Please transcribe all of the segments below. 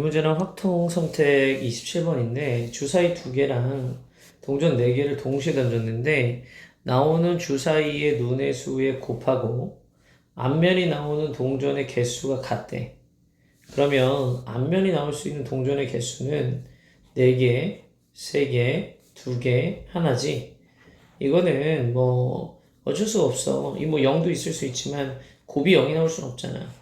이 문제는 확통 선택 27번인데 주사위 두 개랑 동전 네 개를 동시에 던졌는데 나오는 주사위의 눈의 수에 곱하고 앞면이 나오는 동전의 개수가 같대. 그러면 앞면이 나올 수 있는 동전의 개수는 4개, 3개, 2개, 하나지. 이거는 뭐 어쩔 수 없어. 이 뭐 0도 있을 수 있지만 곱이 0이 나올 수는 없잖아.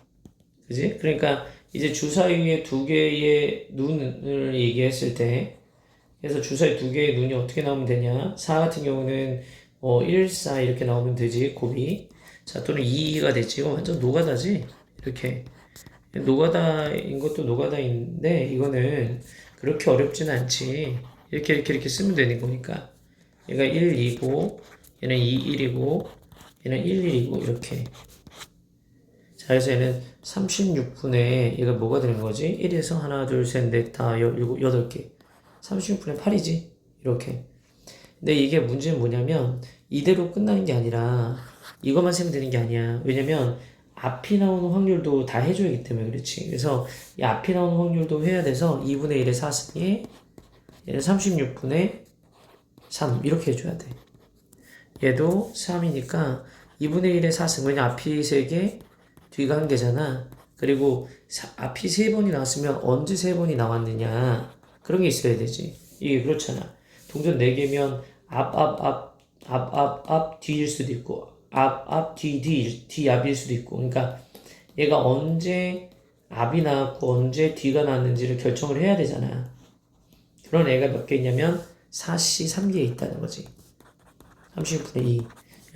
그지? 그러니까 이제 주사위의 두 개의 눈을 얘기했을 때 그래서 주사위 두 개의 눈이 어떻게 나오면 되냐? 4 같은 경우는 어, 1, 4 이렇게 나오면 되지 곱이. 자 또는 2가 되지. 이거 완전 노가다지? 이렇게. 노가다인 것도 노가다인데 이거는 그렇게 어렵진 않지. 이렇게 이렇게 이렇게 쓰면 되는 거니까. 얘가 1, 2고 얘는 2, 1이고 얘는 1, 1이고 이렇게 자 그래서 얘는 36분의 얘가 뭐가 되는 거지? 1에서 하나 둘 셋 넷다 여덟 개. 36분의 8이지? 이렇게. 근데 이게 문제는 뭐냐면 이대로 끝나는 게 아니라 이것만 세면 되는 게 아니야. 왜냐면 앞이 나오는 확률도 다 해줘야기 때문에 그렇지. 그래서 이 앞이 나오는 확률도 해야 돼서 2분의 1의 4승에 얘는 36분의 3 이렇게 해줘야 돼. 얘도 3이니까 2분의 1의 4승 왜냐 앞이 3개 뒤가 한 개잖아. 그리고 사- 앞이 3번이 나왔으면 언제 3번이 나왔느냐. 그런 게 있어야 되지. 이게 그렇잖아. 동전 4개면 앞 앞 앞 앞 앞 앞 뒤일 수도 있고 앞 앞 뒤 뒤 뒤 앞일 수도 있고. 그러니까 얘가 언제 앞이 나왔고 언제 뒤가 나왔는지를 결정을 해야 되잖아. 그런 애가 몇 개 있냐면 4씨 3개 있다는 거지. 36분의 2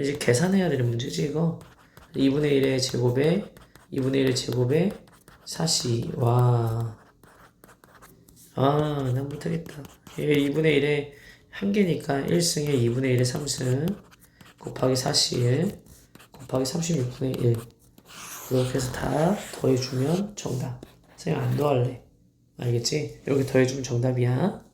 이제 계산해야 되는 문제지 이거 2분의 1의 제곱에 2분의 1의 제곱에 4씨 와 아, 난 못하겠다. 얘 2분의 1에 한 개니까 1승에 2분의 1에 3승 곱하기 4씨 곱하기 36분의 1 이렇게 해서 다 더해주면 정답. 선생님 안 더할래. 알겠지? 이렇게 더해주면 정답이야.